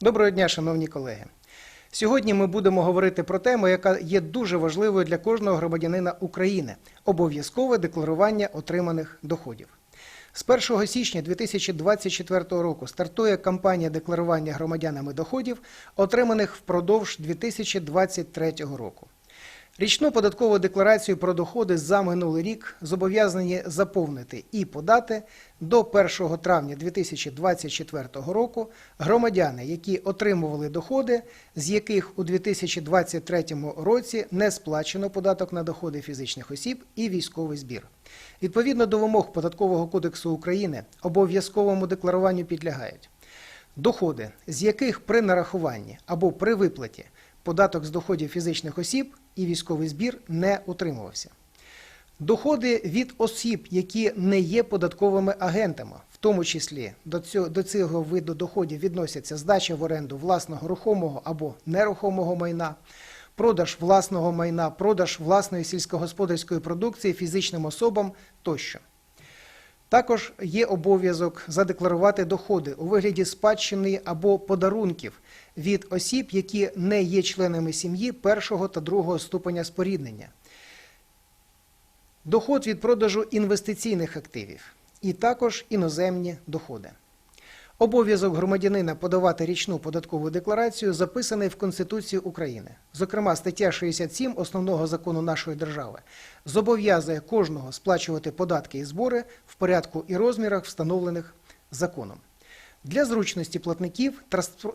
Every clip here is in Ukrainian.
Доброго дня, шановні колеги. Сьогодні ми будемо говорити про тему, яка є дуже важливою для кожного громадянина України обов'язкове декларування отриманих доходів. З 1 січня 2024 року стартує кампанія декларування громадянами доходів, отриманих впродовж 2023 року. Річну податкову декларацію про доходи за минулий рік зобов'язані заповнити і подати до 1 травня 2024 року громадяни, які отримували доходи, з яких у 2023 році не сплачено податок на доходи фізичних осіб і військовий збір. Відповідно до вимог Податкового кодексу України обов'язковому декларуванню підлягають доходи, з яких при нарахуванні або при виплаті податок з доходів фізичних осіб і військовий збір не утримувався. Доходи від осіб, які не є податковими агентами, в тому числі до цього, до цього виду доходів відносяться здача в оренду власного рухомого або нерухомого майна, продаж власного майна, продаж власної сільськогосподарської продукції фізичним особам тощо. Також є обов'язок задекларувати доходи у вигляді спадщини або подарунків від осіб, які не є членами сім'ї першого та другого ступеня споріднення. Доход від продажу інвестиційних активів і також іноземні доходи. Обов'язок громадянина подавати річну податкову декларацію записаний в Конституції України. Зокрема, стаття 67 основного закону нашої держави зобов'язує кожного сплачувати податки і збори в порядку і розмірах, встановлених законом. Для зручності платників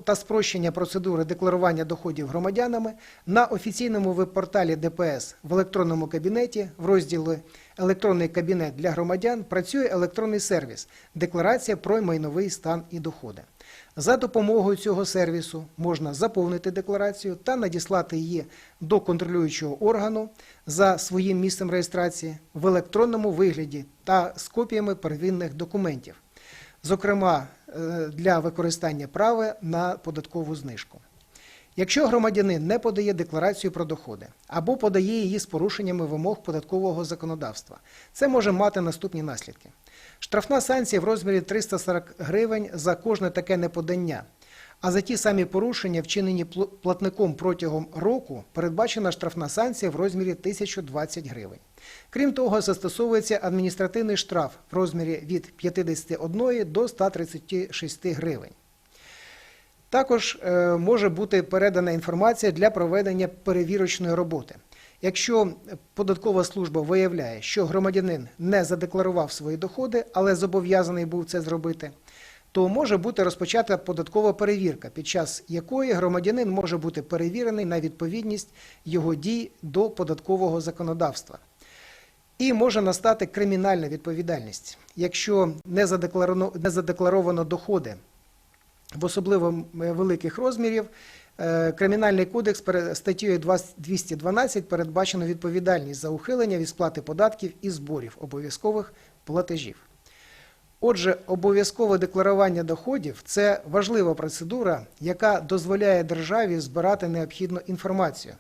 та спрощення процедури декларування доходів громадянами на офіційному веб-порталі ДПС в електронному кабінеті в розділі Електронний кабінет для громадян працює електронний сервіс Декларація про майновий стан і доходи. За допомогою цього сервісу можна заповнити декларацію та надіслати її до контролюючого органу за своїм місцем реєстрації в електронному вигляді та з копіями первинних документів зокрема е, для використання права на податкову знижку. Якщо громадянин не подає декларацію про доходи або подає її з порушеннями вимог податкового законодавства, це може мати наступні наслідки. Штрафна санкція в розмірі 340 гривень за кожне таке неподання. А за ті самі порушення, вчинені платником протягом року, передбачена штрафна санкція в розмірі 1020 гривень. Крім того, застосовується адміністративний штраф в розмірі від 51 до 136 гривень. Також е, може бути передана інформація для проведення перевірочної роботи. Якщо податкова служба виявляє, що громадянин не задекларував свої доходи, але зобов'язаний був це зробити, то може бути розпочата податкова перевірка, під час якої громадянин може бути перевірений на відповідність його дій до податкового законодавства. І може настати кримінальна відповідальність, якщо не задекларовано доходи в особливо великих розмірів. е, Кримінальний кодекс статтєю 212 передбачено відповідальність за ухилення від сплати податків і зборів обов'язкових платежів. Отже, обов'язкове декларування доходів це важлива процедура, яка дозволяє державі збирати необхідну інформацію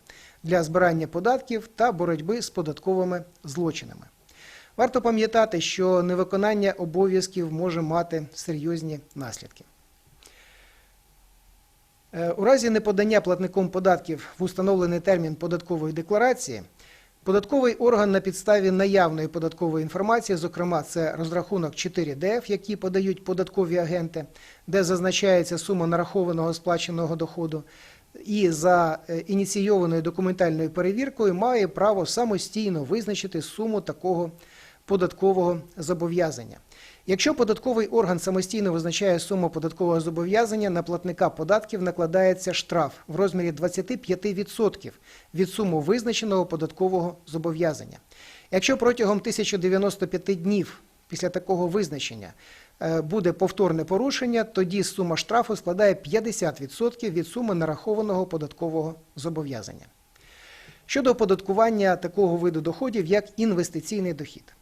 для збирання податків та боротьби з податковими злочинами. Варто пам'ятати, що невиконання обов'язків може мати серйозні наслідки. Е, У разі неподання платником податків в установлений термін податкової декларації Податковий орган на підставі наявної податкової інформації, зокрема, це розрахунок 4ДФ, які подають податкові агенти, де зазначається сума нарахованого сплаченого доходу, і за е, ініційованою документальною перевіркою має право самостійно визначити суму такого податкового зобов'язання. Якщо податковий орган самостійно визначає суму податкового зобов'язання, на платника податків накладається штраф в розмірі 25% від суми визначеного податкового зобов'язання. Якщо протягом 1095 днів після такого визначення е, буде повторне порушення, тоді сума штрафу складає 50% від суми нарахованого податкового зобов'язання. Щодо оподаткування такого виду доходів як інвестиційний дохід.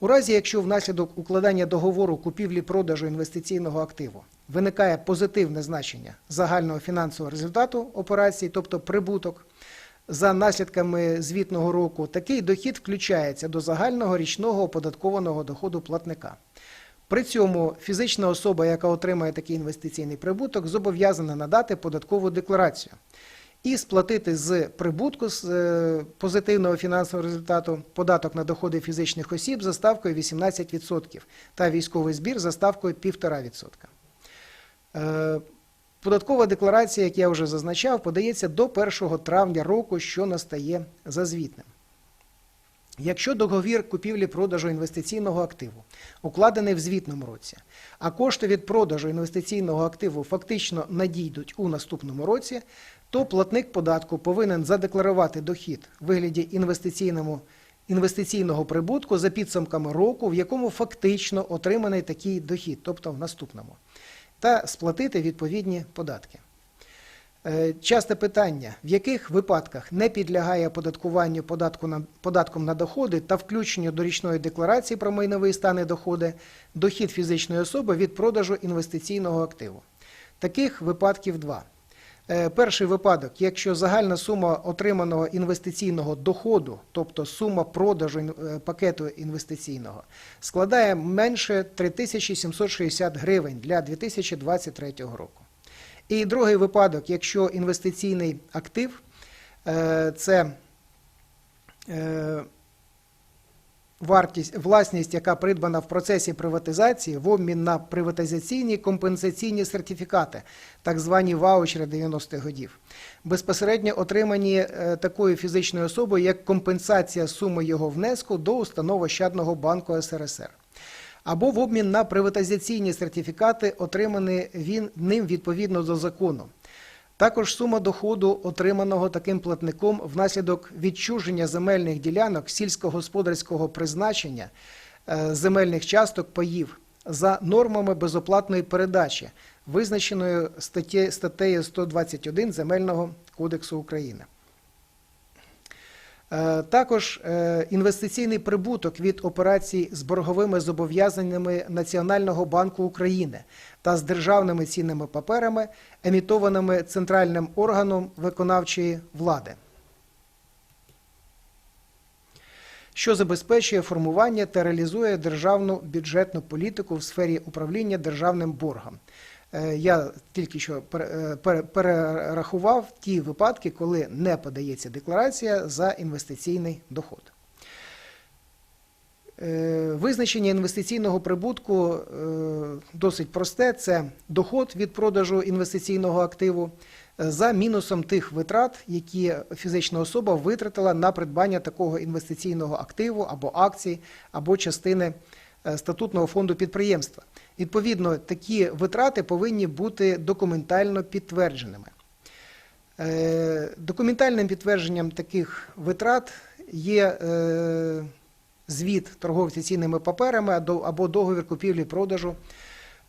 У разі, якщо внаслідок укладання договору купівлі-продажу інвестиційного активу виникає позитивне значення загального фінансового результату операції, тобто прибуток, за наслідками звітного року, такий дохід включається до загального річного оподаткованого доходу платника. При цьому фізична особа, яка отримає такий інвестиційний прибуток, зобов'язана надати податкову декларацію і сплатити з прибутку з е, позитивного фінансового результату податок на доходи фізичних осіб за ставкою 18% та військовий збір за ставкою 1,5%. Е, Податкова декларація, як я вже зазначав, подається до 1 травня року, що настає за звітним. Якщо договір купівлі-продажу інвестиційного активу укладений в звітному році, а кошти від продажу інвестиційного активу фактично надійдуть у наступному році, то платник податку повинен задекларувати дохід в вигляді інвестиційному, інвестиційного прибутку за підсумками року, в якому фактично отриманий такий дохід, тобто в наступному, та сплатити відповідні податки. Е, Часте питання, в яких випадках не підлягає оподаткуванню податку на, податком на доходи та включенню до річної декларації про майновий стан і доходи дохід фізичної особи від продажу інвестиційного активу. Таких випадків два. Е, Перший випадок, якщо загальна сума отриманого інвестиційного доходу, тобто сума продажу е, пакету інвестиційного, складає менше 3760 гривень для 2023 року. І другий випадок, якщо інвестиційний актив е, це е, вартість, власність, яка придбана в процесі приватизації в обмін на приватизаційні компенсаційні сертифікати, так звані ваучери 90-х годів, безпосередньо отримані е, такою фізичною особою як компенсація суми його внеску до установ Ощадного банку СРСР або в обмін на приватизаційні сертифікати, отримані він ним відповідно до закону. Також сума доходу, отриманого таким платником внаслідок відчуження земельних ділянок сільськогосподарського призначення е, земельних часток паїв за нормами безоплатної передачі, визначеною статтею 121 Земельного кодексу України. Е, Також е, інвестиційний прибуток від операцій з борговими зобов'язаннями Національного банку України та з державними цінними паперами, емітованими центральним органом виконавчої влади, що забезпечує формування та реалізує державну бюджетну політику в сфері управління державним боргом. Е, Я тільки що е, пере- перерахував ті випадки, коли не подається декларація за інвестиційний доход. Е, Визначення інвестиційного прибутку досить просте: це доход від продажу інвестиційного активу за мінусом тих витрат, які фізична особа витратила на придбання такого інвестиційного активу або акцій, або частини статутного фонду підприємства. Відповідно, такі витрати повинні бути документально підтвердженими. Е, Документальним підтвердженням таких витрат є е, звіт торговця цінними паперами або- договір купівлі-продажу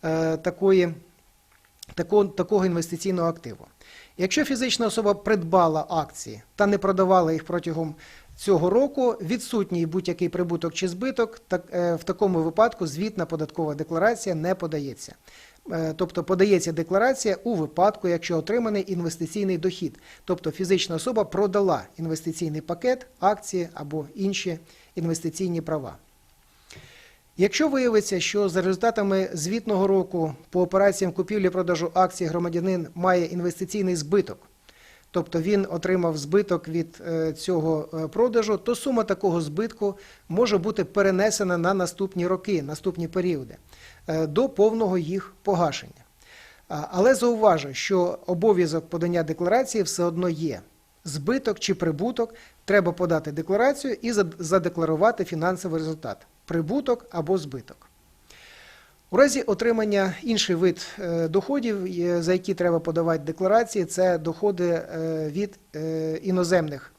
е, такої, такого інвестиційного активу. Якщо фізична особа придбала акції та не продавала їх протягом цього року, відсутній будь-який прибуток чи збиток, так, е, в такому випадку звітна податкова декларація не подається. Е, Тобто подається декларація у випадку, якщо отриманий інвестиційний дохід, тобто фізична особа продала інвестиційний пакет, акції або інші інвестиційні права. Якщо виявиться, що за результатами звітного року по операціям купівлі-продажу акцій громадянин має інвестиційний збиток, тобто він отримав збиток від е, цього е, продажу, то сума такого збитку може бути перенесена на наступні роки, наступні періоди е, до повного їх погашення. Але зауважу, що обов'язок подання декларації все одно є. Збиток чи прибуток треба подати декларацію і задекларувати фінансовий результат прибуток або збиток. У разі отримання інший вид е, доходів, за які треба подавати декларації, це доходи е, від е, іноземних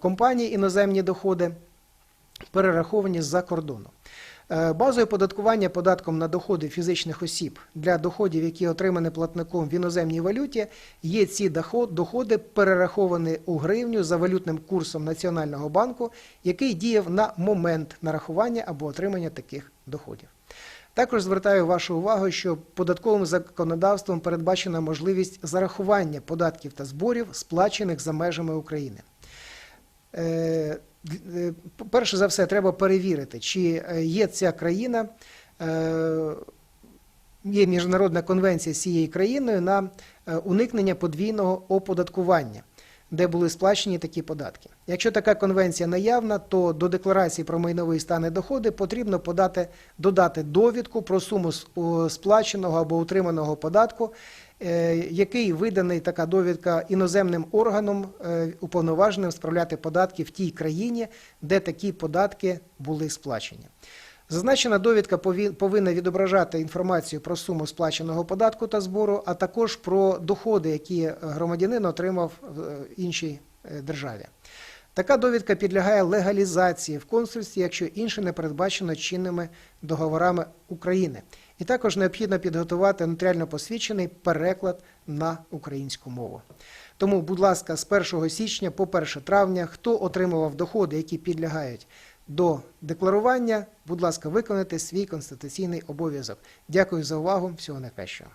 компаній, іноземні доходи, перераховані з-за кордону. Базою податкування податком на доходи фізичних осіб для доходів, які отримані платником в іноземній валюті, є ці доходи перераховані у гривню за валютним курсом Національного банку, який діяв на момент нарахування або отримання таких доходів. Також звертаю вашу увагу, що податковим законодавством передбачена можливість зарахування податків та зборів, сплачених за межами України. Е, е, Перше за все, треба перевірити, чи е, є ця країна є міжнародна конвенція з цією країною на уникнення подвійного оподаткування, де були сплачені такі податки. Якщо така конвенція наявна, то до декларації про майновий стан і доходи потрібно подати, додати довідку про суму сплаченого або утриманого податку, е, який виданий така довідка іноземним органом, е, уповноваженим справляти податки в тій країні, де такі податки були сплачені. Зазначена довідка повинна відображати інформацію про суму сплаченого податку та збору, а також про доходи, які громадянин отримав в е, іншій е, державі. Така довідка підлягає легалізації в консульстві, якщо інше не передбачено чинними договорами України. І також необхідно підготувати нотаріально посвідчений переклад на українську мову. Тому, будь ласка, з 1 січня по 1 травня, хто отримував доходи, які підлягають до декларування, будь ласка, виконайте свій конституційний обов'язок. Дякую за увагу. Всього найкращого.